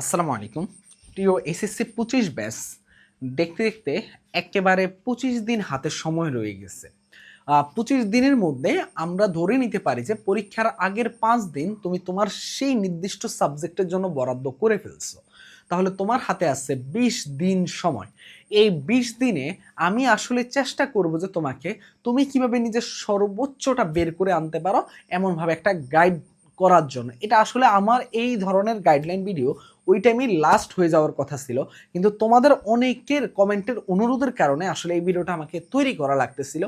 আসসালামু আলাইকুম। প্রিয় এসএসসি পঁচিশ ব্যাস, দেখতে দেখতে একেবারে পঁচিশ দিন হাতে সময় রয়ে গেছে। পঁচিশ দিনের মধ্যে আমরা ধরে নিতে পারি যে পরীক্ষার আগের পাঁচ দিন তুমি তোমার সেই নির্দিষ্ট সাবজেক্টের জন্য বরাদ্দ করে ফেলছো। তাহলে তোমার হাতে আছে বিশ দিন সময়। এই বিশ দিনে আমি আসলে চেষ্টা করব যে তোমাকে তুমি কীভাবে নিজের সর্বোচ্চটা বের করে আনতে পারো, এমনভাবে একটা গাইড করার জন্য। এটা আসলে আমার এই ধরনের গাইডলাইন ভিডিও ওই টাইমই লাস্ট হয়ে যাওয়ার কথা ছিল। কিন্তু তোমাদের অনেকের কমেন্টের অনুরোধের কারণে আসলে এই ভিডিওটা আমাকে তৈরি করা লাগতেছিল।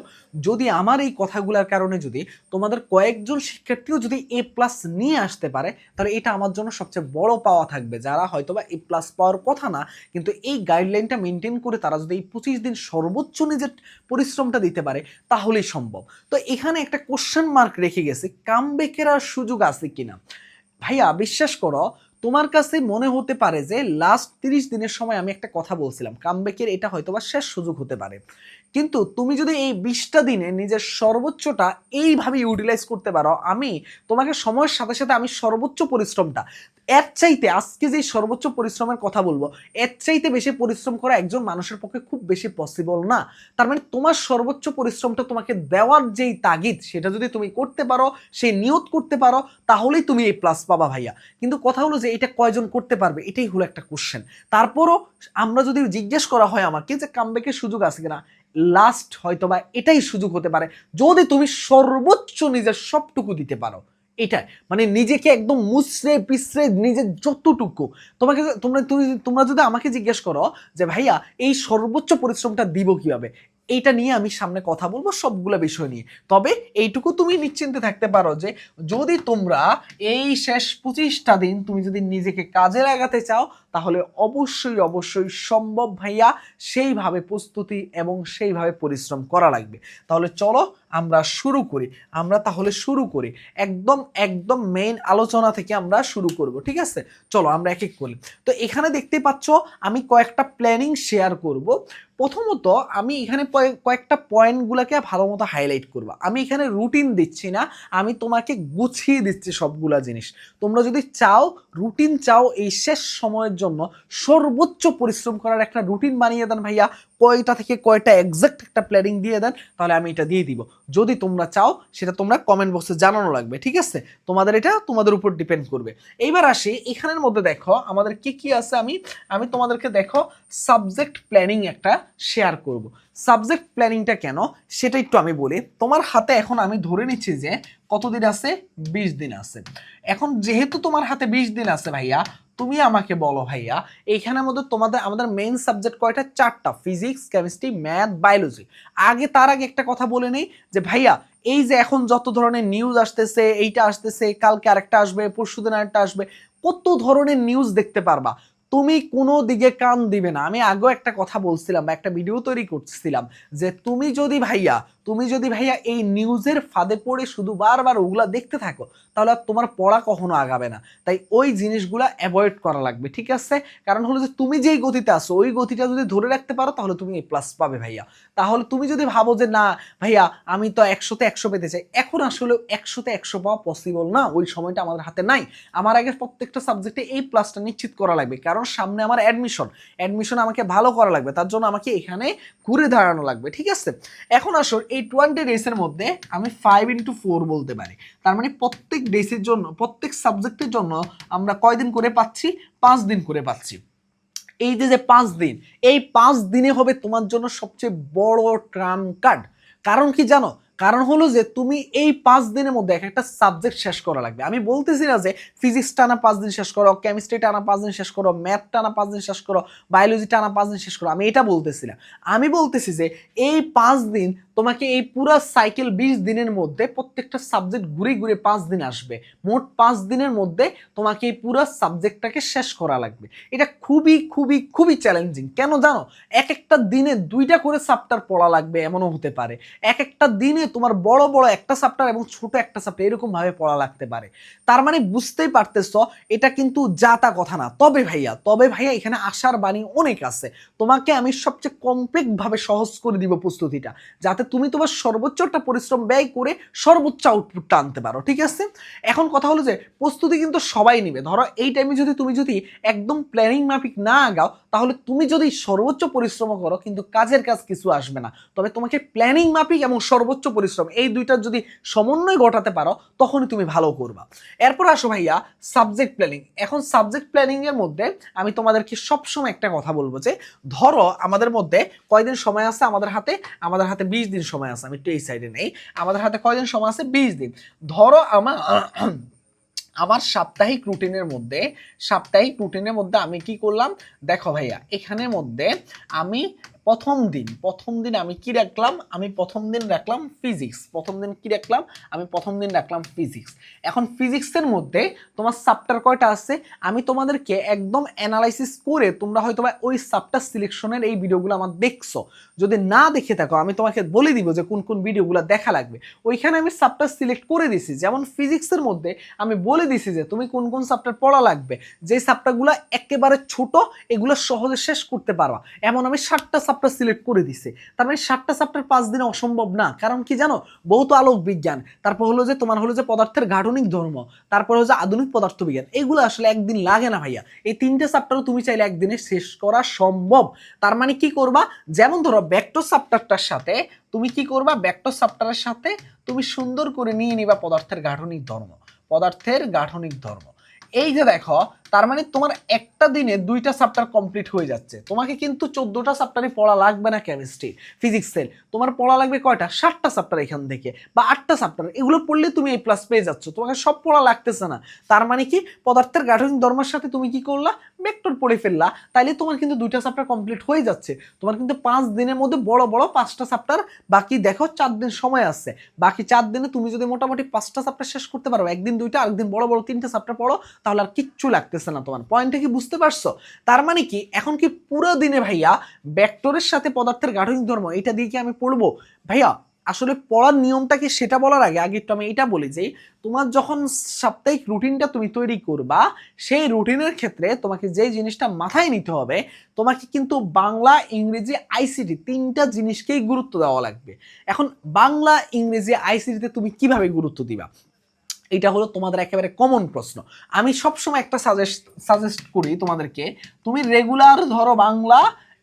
যদি আমার এই কথাগুলোর কারণে যদি তোমাদের কয়েকজন শিক্ষার্থীও যদি এ প্লাস নিয়ে আসতে পারে, তাহলে এটা আমার জন্য সবচেয়ে বড় পাওয়া থাকবে। যারা হয়তোবা এ প্লাস পাওয়ার কথা না, কিন্তু এই গাইডলাইনটা মেনটেন করে তারা যদি এই পঁচিশ দিন সর্বোচ্চ নিজের পরিশ্রমটা দিতে পারে, তাহলেই সম্ভব। তো এখানে একটা কোশ্চেন মার্ক রেখে গেছে কামবেকের সুযোগ আছে কিনা? ভাইয়া, বিশ্বাস করো তোমার কাছে মনে হতে পারে যে লাস্ট তিরিশ দিনের সময় আমি একটা কথা বলছিলাম কামব্যাকের এটা হয়তোবা শেষ সুযোগ হতে পারে। কিন্তু তুমি যদি এই বিশটা দিনে নিজের সর্বোচ্চটা এইভাবে ইউটিলাইজ করতে পারো, আমি তোমাকে সময়ের সাথে সাথে আমি সর্বোচ্চ পরিশ্রমটা এর চাইতে আজকে যে সর্বোচ্চ পরিশ্রমের কথা বলব, এর চাইতে বেশি পরিশ্রম করা একজন মানুষের পক্ষে খুব বেশি পসিবল না। তার মানে তোমার সর্বোচ্চ পরিশ্রমটা তোমাকে দেওয়ার যেই তাগিদ, সেটা যদি তুমি করতে পারো সেই নিয়ত করতে পারো, তাহলেই তুমি এই প্লাস পাবা ভাইয়া। কিন্তু কথা হলো যে এটা কয়জন করতে পারবে, এটাই হলো একটা কোশ্চেন তারপরও আমরা যদি জিজ্ঞেস করা হয় আমাকে যে কামব্যাকের সুযোগ আছে কিনা লাস্ট হয়তো বা এটাই সুযোগ হতে পারে। যদি তুমি সর্বোচ্চ নিজের সবটুকু দিতে পারো এটাই। মানে নিজেকে একদম মুচড়ে পিছড়ে, নিজের যতটুকু। তোমাকে তোমরা তুমি তোমরা যদি আমাকে জিজ্ঞেস করো যে, ভাইয়া, এই সর্বোচ্চ পরিশ্রমটা দিব কীভাবে? এইটা নিয়ে আমি সামনে কথা বলব সবগুলো বিষয় নিয়ে। তবে এইটুকু তুমি নিশ্চিন্তে থাকতে পারো যে, যদি তোমরা এই শেষ পঁচিশটা দিন তুমি যদি নিজেকে কাজে লাগাতে চাও, তাহলে অবশ্যই অবশ্যই সম্ভব ভাইয়া, সেইভাবে প্রস্তুতি এবং সেইভাবে পরিশ্রম করা লাগবে। তাহলে চলো আমরা শুরু করি, আমরা তাহলে শুরু করি। একদম একদম মেইন আলোচনা থেকে আমরা শুরু করব, ঠিক আছে? চলো আমরা এক এক করি। তো এখানে দেখতে পাচ্ছ, আমি কয়েকটা প্ল্যানিং শেয়ার করব। প্রথমত, আমি এখানে কয়েকটা পয়েন্টগুলোকে ভালো মতো হাইলাইট করব। আমি এখানে রুটিন দিচ্ছি না, আমি তোমাকে গুছিয়ে দিচ্ছি সবগুলা জিনিস। তোমরা যদি চাও রুটিন চাও এই শেষ সময়ের জন্য সর্বোচ্চ পরিশ্রম করার একটা রুটিন বানিয়ে দেন ভাইয়া। কয়টা থেকে কয়টা এক্সাক্ট একটা প্ল্যানিং দিয়ে দেন, তাহলে আমি এটা দিয়ে দিব। যদি তোমরা চাও, সেটা তোমরা কমেন্ট বক্সে জানানো লাগবে, ঠিক আছে? তোমাদের এটা তোমাদের উপর ডিপেন্ড করবে। এইবার আসি, এখানের মধ্যে দেখো, আমাদের কি কি আছে আমি আমি তোমাদেরকে দেখো সাবজেক্ট প্ল্যানিং একটা শেয়ার করব। সাবজেক্ট প্ল্যানিংটা কেন, সেটা একটু আমি বলি। তোমার হাতে এখন আমি ধরে নিচ্ছি যে কতদিন আছে? বিশ দিন আছে। এখন যেহেতু তোমার হাতে বিশ দিন আছে ভাইয়া, তুমি আমাকে বলো ভাইয়া এইখানের মধ্যে তোমাদের, আমাদের মেইন সাবজেক্ট কয়টা? চারটা। ফিজিক্স কেমিস্ট্রি ম্যাথ বায়োলজি আগে তার আগে একটা কথা বলে নেই যে ভাইয়া, এই যে এখন যত ধরনের নিউজ আসতেছে, এইটা আসতেছে, কালকে আরেকটা আসবে পরশু দিন আরেকটা আসবে, কত ধরনের নিউজ দেখতে পারবা? তুমি কোনো দিকে কান দিবে না। আমি আগেও একটা কথা বলছিলাম বা একটা ভিডিও তৈরি করছিলাম যে, তুমি যদি ভাইয়া তুমি যদি ভাইয়া এই নিউজের ফাঁদে পড়ে শুধু বারবার ওগুলা দেখতে থাকো, তাহলে আর তোমার পড়া কখনো আগাবে না। তাই ওই জিনিসগুলো অ্যাভয়েড করা লাগবে, ঠিক আছে? কারণ হলো যে তুমি যেই গতিতে আসো ওই গতিটা যদি ধরে রাখতে পারো, তাহলে তুমি এই প্লাস পাবে ভাইয়া। তাহলে তুমি যদি ভাবো যে, না, ভাইয়া, আমি তো একশোতে একশো পেতে চাই। এখন আসলে একশোতে একশো পাওয়া পসিবল না, ওই সময়টা আমাদের হাতে নাই। আমার আগে প্রত্যেকটা সাবজেক্টে এই প্লাসটা নিশ্চিত করা লাগবে, কারণ সামনে আমার অ্যাডমিশন অ্যাডমিশন আমাকে ভালো করা লাগবে, তার জন্য আমাকে এখানে ঘুরে দাঁড়ানো লাগবে, ঠিক আছে? এখন আসো এই টোয়েন্টি ডেসের মধ্যে আমি ফাইভ ইন্টু ফোর বলতে পারি। তার মানে প্রত্যেক ডেসের জন্য, প্রত্যেক সাবজেক্টের জন্য আমরা কয়দিন করে পাচ্ছি? পাঁচ দিন করে পাচ্ছি। এই যে যে পাঁচ দিন, এই পাঁচ দিনে হবে তোমার জন্য সবচেয়ে বড় ট্রাম কার্ড কারণ কি জানো? কারণ হলো যে তুমি এই পাঁচ দিনের মধ্যে এক একটা সাবজেক্ট শেষ করা লাগবে। আমি বলতেছি না যে ফিজিক্স টানা পাঁচ দিন শেষ করো কেমিস্ট্রি টানা পাঁচ দিন শেষ করো ম্যাথ টানা পাঁচ দিন শেষ করো বায়োলজি টানা পাঁচ দিন শেষ করো। আমি এটা বলতেছি না। আমি বলতেছি যে এই পাঁচ দিন তোমাকে এই পুরো সাইকেল বিশ দিনের মধ্যে প্রত্যেকটা সাবজেক্ট ঘুরে ঘুরে পাঁচ দিন আসবে। মোট পাঁচ দিনের মধ্যে তোমাকে এই পুরো সাবজেক্টটাকে শেষ করা লাগবে। এটা খুবই খুবই খুবই চ্যালেঞ্জিং কেন জানো? এক একটা দিনে দুইটা করে চ্যাপ্টার পড়া লাগবে, এমনও হতে পারে। এক একটা দিনে তোমার বড় বড় একটা সাপ্টার এবং ছোট একটা সাপ্টার এরকম ভাবে পড়া লাগতে পারে। তার মানে বুঝতেই পারতেছ, এটা কিন্তু যাতা কথা না। তবে ভাইয়া তবে ভাইয়া এখানে আসার বাণী অনেক আছে। তোমাকে আমি সবচেয়ে কমপ্লিট ভাবে সহজ করে দিব প্রস্তুতিটা, যাতে তুমি তোমার সর্বোচ্চটা পরিশ্রম ব্যয় করে সর্বোচ্চ আউটপুটটা আনতে পারো, ঠিক আছে? এখন কথা হলো যে, প্রস্তুতি কিন্তু সবাই নিবে। ধরো, এই টাইমে যদি তুমি যদি একদম প্ল্যানিং মাফিক না আগাও তাহলে তুমি যদি সর্বোচ্চ পরিশ্রম করো, কিন্তু কাজের কাজ কিছু আসবে না। তবে তোমাকে প্ল্যানিং মাফিক এবং সর্বোচ্চ পরিশ্রম, এই দুইটার যদি সমন্বয় ঘটাতে পারো, তখনই তুমি ভালো করবা। এরপর আসো ভাইয়া সাবজেক্ট প্ল্যানিং এখন সাবজেক্ট প্ল্যানিং এর মধ্যে আমি তোমাদেরকে সবসময় একটা কথা বলব যে, ধরো আমাদের মধ্যে কয়দিন সময় আছে আমাদের হাতে? আমাদের হাতে বিশ দিন সময় আছে, আমি একটু এই সাইডে নেই। আমাদের হাতে কয়দিন সময় আছে? বিশ দিন। ধরো আমার আমার সাপ্তাহিক রুটিনের মধ্যে, সাপ্তাহিক রুটিনের মধ্যে আমি কি করলাম? দেখো ভাইয়া, এখানের মধ্যে আমি প্রথম দিন প্রথম দিন আমি কি রাখলাম? আমি প্রথম দিন রাখলাম ফিজিক্স প্রথম দিন কি রাখলাম? আমি প্রথম দিন রাখলাম ফিজিক্স এখন ফিজিক্সের মধ্যে তোমার সাপ্টার কয়টা আছে? আমি তোমাদেরকে একদম অ্যানালাইসিস করে তোমরা হয়তো ওই সাপ্টার সিলেকশনের এই ভিডিওগুলো আমার দেখছ। যদি না দেখে থাকো, আমি তোমাকে বলে দিব যে কোন কোন ভিডিওগুলো দেখা লাগবে। ওইখানে আমি সাপ্টার সিলেক্ট করে দিছি। যেমন ফিজিক্সের মধ্যে আমি বলে দিছি যে তুমি কোন কোন সাপ্টার পড়া লাগবে। যে সাপ্টারগুলো একেবারে ছোট, এগুলো সহজে শেষ করতে পারবা। এমন আমি ষাটটা সাপ্টার সিলেক্ট করে দিছে। তার মানে ষাটটা সাপ্টার পাঁচ দিনে অসম্ভব না। কারণ কি জানো? বহুত আলোক বিজ্ঞান। তারপর হলো যে, তোমার হলো যে, পদার্থের গাঠনিক ধর্ম। তারপর হলো যে, আধুনিক পদার্থ বিজ্ঞান এগুলো আসলে একদিন লাগে না ভাইয়া। এই তিনটে সাপ্টারও তুমি চাইলে একদিনে শেষ করা সম্ভব। তার মানে কি করবা? যেমন ধরো ব্যাক্টো সাপ্টারটার সাথে তুমি কি করবা? ব্যাক্টো সাপ্টারের সাথে তুমি সুন্দর করে নিয়ে নিবা পদার্থের গাঠনিক ধর্ম। পদার্থের গাঠনিক ধর্ম। এই যে দেখো তার মানে তোমার একটা দিনে দুইটা চ্যাপ্টার কমপ্লিট হয়ে যাচ্ছে। তোমাকে কিন্তু চোদ্দোটা চ্যাপ্টারই পড়া লাগবে না কেমিস্ট্রি ফিজিক্সের তোমার পড়া লাগবে কয়টা? সাতটা চ্যাপ্টার এখান থেকে বা আটটা চ্যাপ্টার এগুলো পড়লে তুমি এই প্লাস পেয়ে যাচ্ছ। তোমাকে সব পড়া লাগতেছে না। তার মানে কি? পদার্থের গাঠনিক ধর্মের সাথে তুমি কি করলা? ভেক্টর পড়ে ফেললা। তাইলে তোমার কিন্তু দুইটা চ্যাপ্টার কমপ্লিট হয়ে যাচ্ছে। তোমার কিন্তু পাঁচ দিনের মধ্যে বড় বড় পাঁচটা চ্যাপ্টার বাকি দেখো চার দিন সময় আছে। বাকি চার দিনে তুমি যদি মোটামুটি পাঁচটা চ্যাপ্টার শেষ করতে পারো, একদিন দুইটা, আরেকদিন বড় বড় তিনটা চ্যাপ্টার পড়ো, তাহলে আর কিচ্ছু লাগতেছে না তোমার। পয়েন্টটা কি বুঝতে পারছ? তার মানে কি, এখন কি পুরো দিনে ভাইয়া ব্যাক্টরের সাথে পদার্থের গাঠনিক ধর্ম, এটা দিয়ে কি আমি পড়ব? ভাইয়া, আসলে পড়ার নিয়মটা কি সেটা বলার আগে আগে একটু আমি এটা বলি যে, তোমার যখন সাপ্তাহিক রুটিনটা তুমি তৈরি করবা, সেই রুটিনের ক্ষেত্রে তোমাকে যে জিনিসটা মাথায় নিতে হবে, তোমাকে কিন্তু বাংলা, ইংরেজি আইসিটি তিনটা জিনিসকেই গুরুত্ব দেওয়া লাগবে। এখন বাংলা, ইংরেজি আইসিটিতে তুমি কীভাবে গুরুত্ব দিবা? এটা হলো তোমাদের একেবারে কমন প্রশ্ন। আমি সবসময় একটা সাজেস্ট সাজেস্ট করি তোমাদেরকে, তুমি রেগুলার ধরো বাংলা,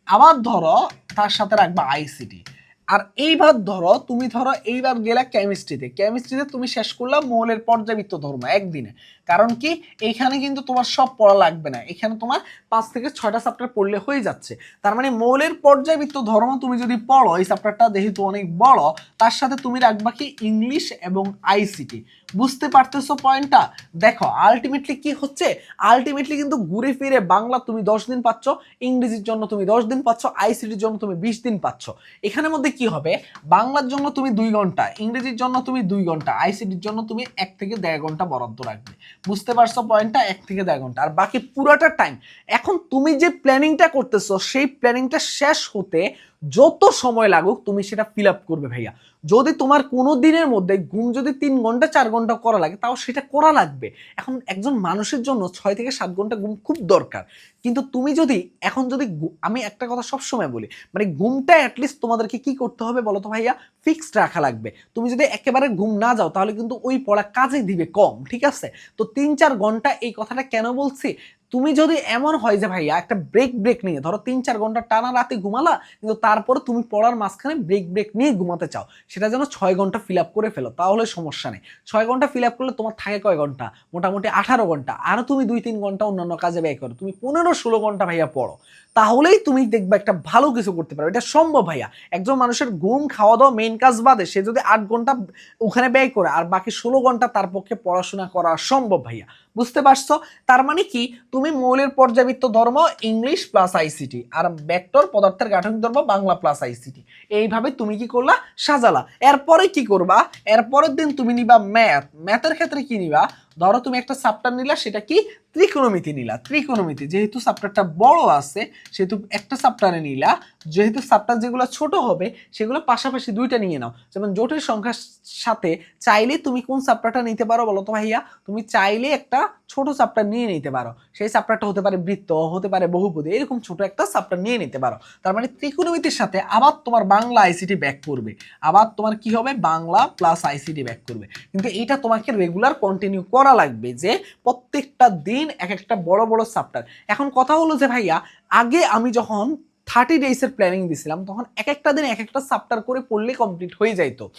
আবার ধরো তার সাথে রাখবা আইসিটি আর এইবার ধরো তুমি ধরো এইবার গেলা কেমিস্ট্রিতে কেমিস্ট্রিতে তুমি শেষ করলা মৌলের পর্যাবৃত্ত ধর্ম একদিনে। কারণ কি? এইখানে কিন্তু তোমার সব পড়া লাগবে না। এখানে তোমার পাঁচ থেকে ছয়টা চ্যাপ্টার পড়লে হয়ে যাচ্ছে। তার মানে মৌলের পর্যাবৃত্ত ধর্ম তুমি যদি পড়ো, এই চ্যাপ্টারটা যেহেতু অনেক বড়, তার সাথে তুমি রাখবা কি? ইংলিশ এবং আইসিটি বুঝতে পারতেছো পয়েন্টটা দেখো আলটিমেটলি কি হচ্ছে? আলটিমেটলি কিন্তু ঘুরে ফিরে বাংলা তুমি দশ দিন পাচ্ছ, ইংরেজির জন্য তুমি দশ দিন পাচ্ছ আইসিটির জন্য তুমি বিশ দিন পাচ্ছ। এখানের মধ্যে কি হবে? বাংলার জন্য তুমি দুই ঘণ্টা, ইংরেজির জন্য তুমি দুই ঘণ্টা আইসিটির জন্য তুমি এক থেকে দেড় ঘণ্টা বরাদ্দ রাখবে। বুঝতে পারছ পয়েন্টটা এক থেকে দেড় ঘণ্টা। আর বাকি পুরোটা টাইম এখন তুমি যে প্ল্যানিংটা করতেছো, সেই প্ল্যানিংটা শেষ হতে যত সময় লাগুক, তুমি সেটা ফিল আপ করবে ভাইয়া। যদি তোমার কোনো দিনের মধ্যে ঘুম যদি তিন ঘণ্টা, চার ঘণ্টা করা লাগে, তাও সেটা করা লাগবে। এখন একজন মানুষের জন্য ছয় থেকে সাত ঘণ্টা ঘুম খুব দরকার। কিন্তু তুমি যদি, এখন যদি আমি একটা কথা সবসময় বলি মানে ঘুমটা অ্যাটলিস্ট তোমাদেরকে কি করতে হবে বলো তো ভাইয়া? ফিক্সড রাখা লাগবে। তুমি যদি একেবারে ঘুম না যাও, তাহলে কিন্তু ওই পড়া কাজে দিবে কম, ঠিক আছে? তো তিন চার ঘণ্টা এই কথাটা কেন বলছি? তুমি যদি এমন হয় যে, ভাইয়া, একটা ব্রেক ব্রেক নিয়ে, ধরো তিন, চার ঘণ্টা টানা রাতে ঘুমালা, কিন্তু তারপরে তুমি পড়ার মাঝখানে ব্রেক ব্রেক নিয়ে ঘুমাতে চাও, সেটা যেন ছয় ঘণ্টা ফিল আপ করে ফেলো, তাহলে সমস্যা নেই। ছয় ঘণ্টা ফিল আপ করলে তোমার থাকে কয় ঘণ্টা? মোটামুটি আঠারো ঘণ্টা। আরও তুমি দুই, তিন ঘণ্টা অন্যান্য কাজে ব্যয় করো। তুমি পনেরো, ষোলো ঘণ্টা ভাইয়া পড়ো। তাহলেই তুমি দেখবে একটা ভালো কিছু করতে পারো এটা সম্ভব, ভাইয়া। একজন মানুষের ঘুম খাওয়া দাওয়া মেইন কাজ বাদে, সে যদি আট ঘণ্টা ওখানে ব্যয় করে, আর বাকি ষোলো ঘণ্টা তার পক্ষে পড়াশোনা করা সম্ভব, ভাইয়া। বুঝতে পারছ? তার মানে কি? তুমি মৌলের পর্যাবৃত্ত ধর্ম ইংলিশ প্লাস আইসিটি আর ব্যাক্টর পদার্থের গাঠনিক ধর্ম বাংলা প্লাস আইসিটি এইভাবে তুমি কি করলা? সাজালা। এরপরে কি করবা? এরপরের দিন তুমি নিবা ম্যাথ ম্যাথের ক্ষেত্রে কি নিবা? ধরো তুমি একটা সাবটার নিলা, সেটা কি? ত্রিকোণমিতি নিলা, ত্রিকোণমিতি। যেহেতু সাপ্টারটা বড় আছে, সেহেতু একটা সাপ্টারে নিলা। যেহেতু সাপ্টার যেগুলো ছোট হবে, সেগুলো পাশাপাশি দুইটা নিয়ে নাও। যেমন জোটের সংখ্যার সাথে চাইলে তুমি কোন সাপ্টারটা নিতে পারো বলো তো ভাইয়া? তুমি চাইলে একটা ছোট সাপ্টার নিয়ে নিতে পারো। সেই সাপ্টারটা হতে পারে বৃত্ত, হতে পারে বহুপদী, এরকম ছোট একটা সাপ্টার নিয়ে নিতে পারো। তার মানে ত্রিকোণমিতির সাথে আবার তোমার বাংলা আইসিটি ব্যাক করবে। আবার তোমার কি হবে? বাংলা প্লাস আইসিটি ব্যাক করবে। কিন্তু এইটা তোমাকে রেগুলার কন্টিনিউ করা লাগবে যে প্রত্যেকটা দিন এক একটা বড় বড় চাপ্টার এখন কথা হলো যে ভাইয়া, আগে আমি যখন থার্টি ডেইসের প্ল্যানিং দিছিলাম, তখন এক একটা দিন এক একটা সাপ্টার করে পড়লে কমপ্লিট হয়ে যাইতো।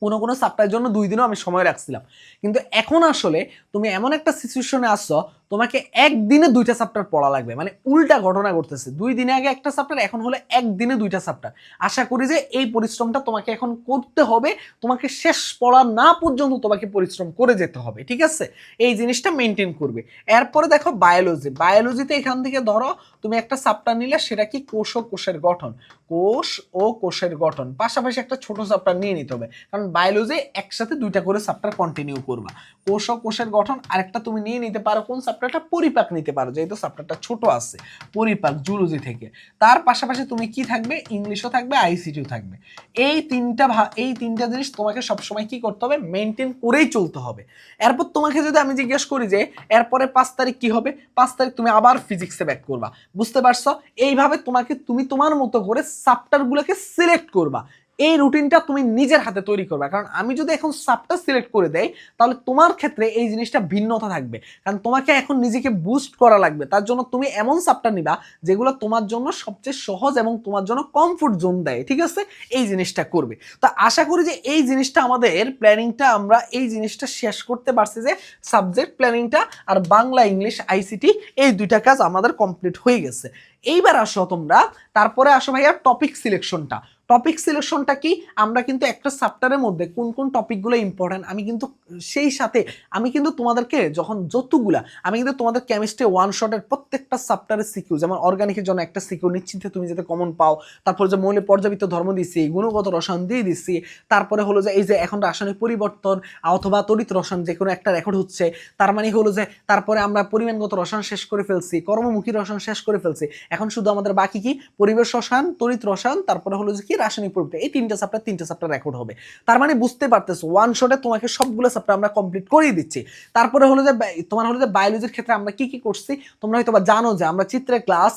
কোনো কোনো সাপ্টার জন্য দুই দিনও আমি সময় রাখছিলাম। কিন্তু এখন আসলে তুমি এমন একটা সিচুয়েশনে আসছো তোমাকে একদিনে দুইটা সাপ্টার পড়া লাগবে। মানে উল্টা ঘটনা ঘটতেছে। দুই দিনে আগে একটা সাপ্টার এখন হলো একদিনে দুইটা সাপ্টার আশা করি যে এই পরিশ্রমটা তোমাকে এখন করতে হবে। তোমাকে শেষ পড়া না পর্যন্ত তোমাকে পরিশ্রম করে যেতে হবে, ঠিক আছে? এই জিনিসটা মেনটেন করবে। এরপরে দেখো বায়োলজি বায়োলজিতে এখান থেকে ধরো, তুমি একটা সাপ্টার নিলে, সেটা কি? কোষ ও কোষের গঠন। কোষ ও কোষের গঠন। পাশাপাশি একটা ছোট সাপ্টার নিয়ে নিতে হবে। কারণ বায়োলজি একসাথে দুইটা করে সাপ্টার কন্টিনিউ করবা। কোষ ও কোষের গঠন, আরেকটা তুমি নিয়ে নিতে পারো কোন সাপ্টারটা পরিপাক নিতে পারো, যেহেতু সাপ্টারটা ছোট আছে, পরিপাক জুলজি থেকে। তার পাশাপাশি তুমি কি থাকবে? ইংলিশও থাকবে আইসিটিও থাকবে। এই তিনটা এই তিনটা জিনিস তোমাকে সবসময় কি করতে হবে? মেনটেন করেই চলতে হবে। এরপর তোমাকে যদি আমি জিজ্ঞেস করি যে, এরপরে পাঁচ তারিখ কি হবে? পাঁচ তারিখ তুমি আবার ফিজিক্সে ব্যাক করবা। বুঝতে পারছ? এইভাবে তোমাকে তুমি তোমার মতো করে সাপ্টারগুলোকে সিলেক্ট করবা। এই রুটিনটা তুমি নিজের হাতে তৈরি করবে। কারণ আমি যদি এখন সাবটা সিলেক্ট করে দেই, তাহলে তোমার ক্ষেত্রে এই জিনিসটা ভিন্নতা থাকবে। কারণ তোমাকে এখন নিজেকে বুস্ট করা লাগবে। তার জন্য তুমি এমন সাবটা নিবা, যেগুলো তোমার জন্য সবচেয়ে সহজ এবং তোমার জন্য কমফোর্ট জোন দেয়। ঠিক আছে? এই জিনিসটা করবে। তো আশা করি যে এই জিনিসটা আমাদের প্ল্যানিংটা আমরা এই জিনিসটা শেষ করতে পারছি যে সাবজেক্ট প্ল্যানিংটা আর বাংলা, ইংলিশ আইসিটি এই দুইটা কাজ আমাদের কমপ্লিট হয়ে গেছে। এইবার আসো তোমরা, তারপরে আসো ভাইয়া টপিক সিলেকশনটা টপিক সিলেকশনটা কি? আমরা কিন্তু একটা চ্যাপ্টারের মধ্যে কোন কোন টপিকগুলো ইম্পর্ট্যান্ট আমি কিন্তু সেই সাথে, আমি কিন্তু তোমাদেরকে যখন যতগুলা, আমি কিন্তু তোমাদের কেমিস্ট্রি ওয়ান শটের প্রত্যেকটা চ্যাপ্টারের সিকিউ যেমন অর্গানিকের জন্য একটা সিকিউ নিশ্চিন্তে তুমি যাতে কমন পাও, তারপরে যে মৌলিক পর্যাবৃত্ত ধর্ম দিচ্ছি গুণগত রসায়ন দিয়ে দিচ্ছি তারপরে হলো যে এই যে এখন রাসায়নিক পরিবর্তন, অথবা তড়িৎ রসায়ন যে কোনো একটা রেকর্ড হচ্ছে, তার মানে হলো যে তারপরে আমরা পরিমাণগত রসায়ন শেষ করে ফেলছি, কর্মমুখী রসায়ন শেষ করে ফেলছি, এখন শুধু আমাদের বাকি কি? পরিবেশ রসায়ন, তড়িৎ রসায়ন, তারপরে হলো যে কি? রাসায়নিক পরিবর্তন এই তিনটা চ্যাপ্টার তিনটা চ্যাপ্টার রেকর্ড হবে। তার মানে বুঝতে পারতেছো ওয়ান শটে তোমাকে সবগুলো চ্যাপ্টার আমরা কমপ্লিট করিয়ে দিচ্ছি। তারপরে হলো যে, তোমার হলো যে বায়োলজির ক্ষেত্রে আমরা কি কি করছি, তোমরা হয়তো বা জানো যে আমরা চিত্রের ক্লাস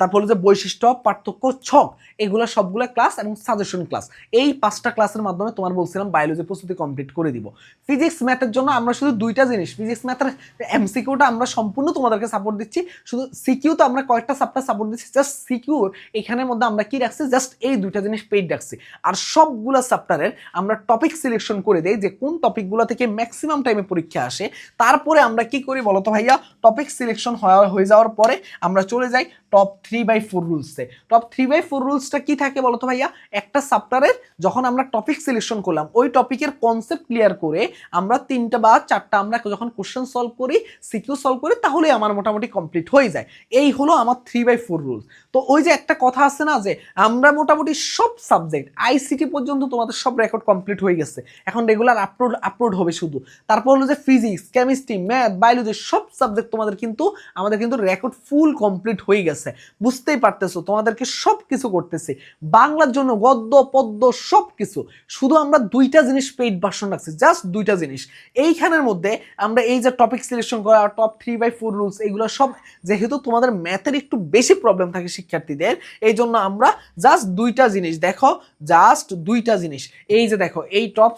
তারপর হলো যে বৈশিষ্ট্য, পার্থক্য, ছক, এগুলো সবগুলো ক্লাস এবং সাজেশন ক্লাস এই পাঁচটা ক্লাসের মাধ্যমে তোমার বলছিলাম বায়োলজি প্রস্তুতি কমপ্লিট করে দিব। ফিজিক্স ম্যাথের জন্য আমরা শুধু দুইটা জিনিস ফিজিক্স ম্যাথের এমসিকিউটা আমরা সম্পূর্ণ তোমাদেরকে সাপোর্ট দিচ্ছি। শুধু সিকিউ তো আমরা কয়েকটা সাপ্টার সাপোর্ট দিচ্ছি জাস্ট সিকিউর এখানের মধ্যে আমরা কি রাখছি জাস্ট এই দুইটা জিনিস পেইড রাখছি। আর সবগুলো সাপ্টারের আমরা টপিক সিলেকশন করে দেই যে কোন টপিকগুলো থেকে ম্যাক্সিমাম টাইমে পরীক্ষা আসে। তারপরে আমরা কি করি বলতো ভাইয়া? টপিক সিলেকশন হয়ে যাওয়ার পরে আমরা চলে যাই টপ থ্রি বাই ফোর রুলসে টপ থ্রি বাই ফোর রুলসটা কি থাকে বলতো ভাইয়া? একটা সাপ্টারের যখন আমরা টপিক সিলেকশন করলাম, ওই টপিকের কনসেপ্ট ক্লিয়ার করে আমরা তিনটা বা চারটা আমরা যখন কোশ্চেন সলভ করি সিকিউ সলভ করি, তাহলে আমার মোটামুটি কমপ্লিট হয়ে যায়। এই হলো আমার থ্রি বাই ফোর রুলস তো ওই যে একটা কথা আছে না যে, আমরা মোটামুটি সব সাবজেক্ট আইসিটি পর্যন্ত তোমাদের সব রেকর্ড কমপ্লিট হয়ে গেছে। এখন রেগুলার আপলোড আপলোড হবে শুধু। তারপর হলো যে ফিজিক্স কেমিস্ট্রি ম্যাথ বায়োলজি সব সাবজেক্ট তোমাদের কিন্তু, আমাদের কিন্তু রেকর্ড ফুল কমপ্লিট হয়ে গেছে। বুঝতেই পারতেছো, তোমাদেরকে সব কিছু করতেছি। বাংলার জন্য গদ্য, পদ্য সব কিছু শুধু আমরা দুইটা জিনিস পেইড ভার্সন রাখছি জাস্ট দুইটা জিনিস। এইখানের মধ্যে আমরা এই যে টপিক সিলেকশন করা top three by four rules এগুলো সব যেহেতু তোমাদের ম্যাথের একটু বেশি প্রবলেম থাকে শিক্ষার্থীদের, এই জন্য আমরা জাস্ট দুইটা জিনিস দেখো জাস্ট দুইটা জিনিস। এই যে দেখো, এই টপ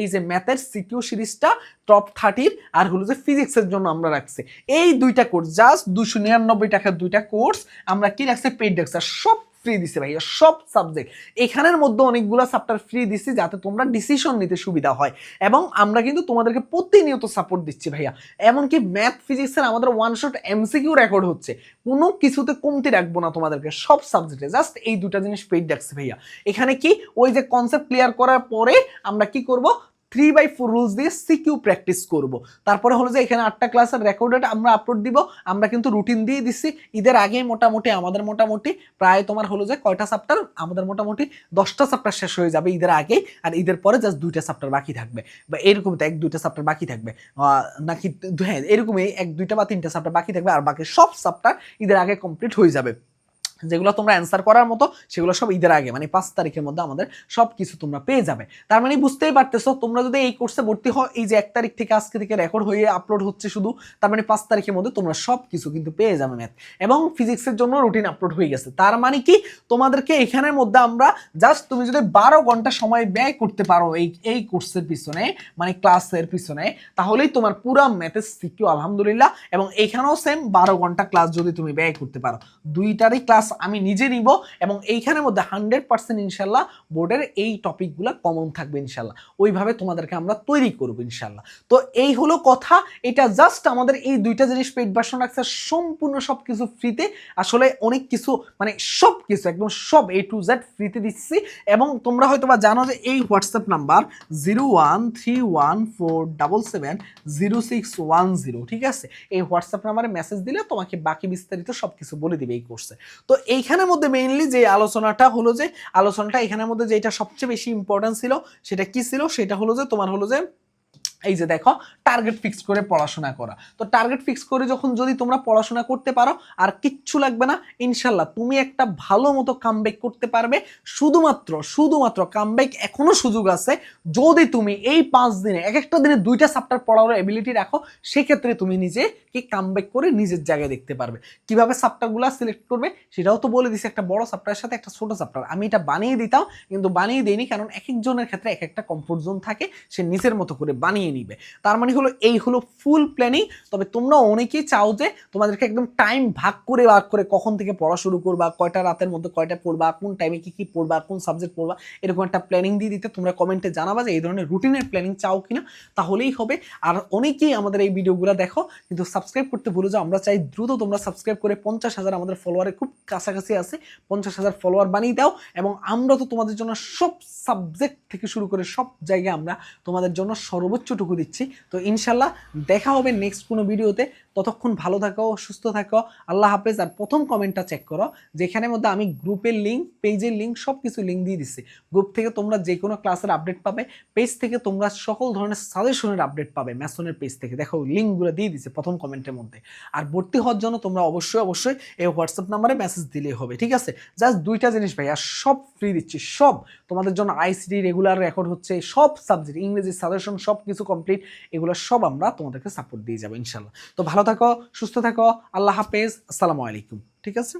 এই যে ম্যাথের সিকিউ সিরিজটা টপ থার্টির আর হলো যে ফিজিক্সের জন্য আমরা রাখছি। এই দুইটা কোর্স জাস্ট দুশো নিরানব্বই টাকার দুইটা কোর্স আমরা কি রাখছি? পেইড রাখছি। সব ফ্রি দিছে ভাইয়া, সব সাবজেক্ট এখানের মধ্যে অনেকগুলো চ্যাপ্টার ফ্রি দিছি যাতে তোমরা ডিসিশন নিতে সুবিধা হয়। এবং আমরা কিন্তু তোমাদেরকে প্রতিনিয়ত সাপোর্ট দিচ্ছি ভাইয়া। এমনকি ম্যাথ ফিজিক্সের আমাদের ওয়ান শট এমসিকিউ রেকর্ড হচ্ছে। কোনো কিছুতে কমতি রাখব না তোমাদেরকে, সব সাবজেক্টে জাস্ট এই দুটা জিনিস পেইড রাখছি ভাইয়া। এখানে কি ওই যে কনসেপ্ট ক্লিয়ার করার পরে আমরা কি করব? থ্রি বাই ফোর রুলস দিয়ে সিকিউ প্র্যাকটিস করব। তারপরে হলো যে এখানে আটটা ক্লাসের রেকর্ডেড আমরা আপলোড দিব। আমরা কিন্তু রুটিন দিয়ে দিচ্ছি ঈদের আগে মোটামুটি আমাদের মোটামুটি প্রায় তোমার হলো যে কয়টা চ্যাপ্টার আমাদের মোটামুটি দশটা চ্যাপ্টার শেষ হয়ে যাবে ঈদের আগেই। আর ঈদের পরে জাস্ট দুইটা চ্যাপ্টার বাকি থাকবে। বা এরকম এক দুইটা চ্যাপ্টার বাকি থাকবে। নাকি হ্যাঁ এরকমই এক দুইটা বা তিনটা চ্যাপ্টার বাকি থাকবে। আর বাকি সব চ্যাপ্টার ঈদের আগে কমপ্লিট হয়ে যাবে। যেগুলো তোমরা অ্যান্সার করার মতো, সেগুলো সব ঈদের আগে মানে পাঁচ তারিখের মধ্যে আমাদের সব কিছু তোমরা পেয়ে যাবে। তার মানে বুঝতেই পারতেছো, তোমরা যদি এই কোর্সে ভর্তি হও, এই যে এক তারিখ থেকে আজকে থেকে রেকর্ড হয়ে আপলোড হচ্ছে শুধু, তার মানে পাঁচ তারিখের মধ্যে তোমরা সব কিছু কিন্তু পেয়ে যাবে ম্যাথ এবং ফিজিক্সের জন্য রুটিন আপলোড হয়ে গেছে। তার মানে কি? তোমাদেরকে এখানের মধ্যে আমরা জাস্ট তুমি যদি বারো ঘণ্টা সময় ব্যয় করতে পারো এই এই কোর্সের পিছনে মানে ক্লাসের পিছনে, তাহলেই তোমার পুরো ম্যাথের সিকিউ আলহামদুলিল্লাহ, এবং এখানেও সেম বারো ঘণ্টা ক্লাস যদি তুমি ব্যয় করতে পারো। দুইটারই ক্লাস আমি নিজে নিব এবং এইখানের মধ্যে হান্ড্রেড পার্সেন্ট ইনশাল্লাহ বোর্ডের এই টপিকগুলো কমন থাকবে ইনশাল্লাহ। ওইভাবে তোমাদেরকে আমরা তৈরি করব ইনশাল্লাহ। তো এই হলো কথা, এটা জাস্ট আমাদের এই দুইটা জিনিস পেড ভার্সন রাখছে, সম্পূর্ণ সব কিছু ফ্রিতে আসলে অনেক কিছু মানে সব কিছু একদম সব এ টু জেড ফ্রিতে দিচ্ছি। এবং তোমরা হয়তো বা জানো যে এই WhatsApp number zero one three one four double seven zero six one zero ঠিক আছে? এই হোয়াটসঅ্যাপ নাম্বারে মেসেজ দিলে তোমাকে বাকি বিস্তারিত সব কিছু বলে দিবে এই কোর্সে তো এইখানের মধ্যে মেইনলি যে আলোচনাটা হলো যে, আলোচনাটা এখানের মধ্যে যেটা সবচেয়ে বেশি ইম্পর্টেন্ট ছিল, সেটা কি ছিল? সেটা হলো যে তোমার হলো যে এই যে দেখো টার্গেট ফিক্স করে পড়াশোনা করা। তো টার্গেট ফিক্স করে যখন যদি তোমরা পড়াশোনা করতে পারো, আর কিচ্ছু লাগবে না ইনশাল্লাহ তুমি একটা ভালো মতো কামব্যাক করতে পারবে। শুধুমাত্র শুধুমাত্র কামব্যাক এখনও সুযোগ আছে। যদি তুমি এই পাঁচ দিনে, এক একটা দিনে দুইটা চ্যাপ্টার পড়ার এবিলিটি রাখো, সেক্ষেত্রে তুমি নিজেকে কামব্যাক করে নিজের জায়গায় দেখতে পারবে। কীভাবে চ্যাপ্টারগুলো সিলেক্ট করবে, সেটাও তো বলে দিছি একটা বড় চ্যাপ্টারের সাথে একটা ছোট চ্যাপ্টার আমি এটা বানিয়ে দিতাম, কিন্তু বানিয়ে দিইনি, কারণ এক একজনের ক্ষেত্রে এক একটা কমফোর্ট জোন থাকে, সে নিজের মতো করে বানিয়ে নিবে। তার মানে হলো এই হলো ফুল প্ল্যানিং তবে তোমরা অনেকেই চাও যে তোমাদেরকে একদম টাইম ভাগ করে ভাগ করে কখন থেকে পড়া শুরু করবা, কয়টা রাতের মধ্যে কয়টা পড়বা, কোন টাইমে কি কি পড়বা, কোন সাবজেক্ট পড়বা, এরকম একটা প্ল্যানিং দিয়ে দিতে তোমরা কমেন্টে জানাবা যে এই ধরনের রুটিনের প্ল্যানিং চাও কিনা। তাহলেই হবে। আর অনেকেই আমাদের এই ভিডিওগুলো দেখো, কিন্তু সাবস্ক্রাইব করতে ভুলে যাও। আমরা চাই দ্রুত তোমরা সাবস্ক্রাইব করে পঞ্চাশ হাজার আমাদের ফলোয়ারে খুব কাছাকাছি আছে, পঞ্চাশ হাজার ফলোয়ার বানিয়ে দাও। এবং আমরা তো তোমাদের জন্য সব সাবজেক্ট থেকে শুরু করে সব জায়গায় আমরা তোমাদের জন্য সর্বোচ্চটুকু দিচ্ছি। তো ইনশাল্লাহ দেখা হবে নেক্সট কোনো ভিডিওতে। ততক্ষণ ভালো থাকো, সুস্থ থাকো। আল্লাহ হাফেজ, আর প্রথম কমেন্টটা চেক করো, যেখানের মধ্যে আমি গ্রুপের লিঙ্ক পেজের লিঙ্ক সব কিছু লিঙ্ক দিয়ে দিচ্ছি গ্রুপ থেকে তোমরা যে কোনো ক্লাসের আপডেট পাবে পেজ থেকে তোমরা সকল ধরনের সাজেশনের আপডেট পাবে ম্যাসনের পেজ থেকে। দেখো লিঙ্কগুলো দিয়ে দিচ্ছে প্রথম কমেন্টের মধ্যে। আর ভর্তি হওয়ার জন্য তোমরা অবশ্যই অবশ্যই এই হোয়াটসঅ্যাপ নাম্বারে মেসেজ দিলেই হবে, ঠিক আছে? জাস্ট দুইটা জিনিস ভাই, আর সব ফ্রি দিচ্ছি, সব। তোমাদের জন্য আইসিডি রেগুলার রেকর্ড হচ্ছে, সব সাবজেক্ট ইংরেজি সাজেশন সব কিছু কমপ্লিট এগুলো সব আমরা তোমাদেরকে সাপোর্ট দিয়ে যাব ইনশাল্লাহ তো ভালো থাকো সুস্থ থাকো আল্লাহ হাফেজ আসসালামু আলাইকুম। ঠিক আছে?